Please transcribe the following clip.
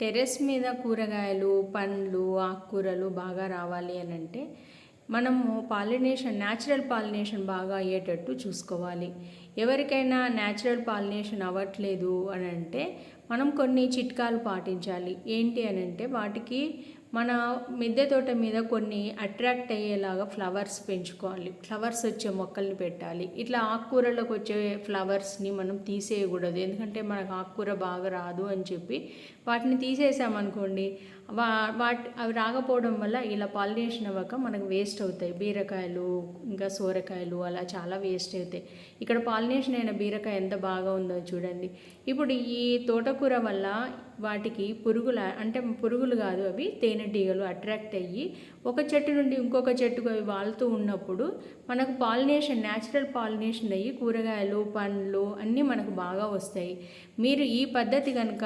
Terrace మీద కూరగాయలు పండ్లు ఆకుకూరలు బాగా రావాలి అని అంటే మనము పాలినేషన్ న్యాచురల్ పాలినేషన్ బాగా అయ్యేటట్టు చూసుకోవాలి. ఎవరికైనా న్యాచురల్ పాలినేషన్ అవ్వట్లేదు అని అంటే మనం కొన్ని చిట్కాలు పాటించాలి. ఏంటి అని అంటే వాటికి మన మిద్దె తోట మీద కొన్ని అట్రాక్ట్ అయ్యేలాగా ఫ్లవర్స్ పెంచుకోవాలి. ఫ్లవర్స్ వచ్చే మొక్కల్ని పెట్టాలి. ఇట్లా ఆకుకూరలకు వచ్చే ఫ్లవర్స్ని మనం తీసేయకూడదు. ఎందుకంటే మనకు ఆకుకూర బాగా రాదు అని చెప్పి వాటిని తీసేసామనుకోండి వా వాటి అవి రాకపోవడం వల్ల ఇలా పాలినేషన్ అవ్వక మనకు వేస్ట్ అవుతాయి. బీరకాయలు ఇంకా సోరకాయలు అలా చాలా వేస్ట్ అవుతాయి. ఇక్కడ పాలినేషన్ అయిన బీరకాయ ఎంత బాగా ఉందో చూడండి. ఇప్పుడు ఈ తోటకూర వల్ల వాటికి పురుగుల అంటే పురుగులు కాదు అవి తేనెటీగలు అట్రాక్ట్ అయ్యి ఒక చెట్టు నుండి ఇంకొక చెట్టుకు అవి వాళ్తూ ఉన్నప్పుడు మనకు పాలినేషన్ న్యాచురల్ పాలినేషన్ అయ్యి కూరగాయలు పండ్లు అన్నీ మనకు బాగా వస్తాయి. మీరు ఈ పద్ధతి కనుక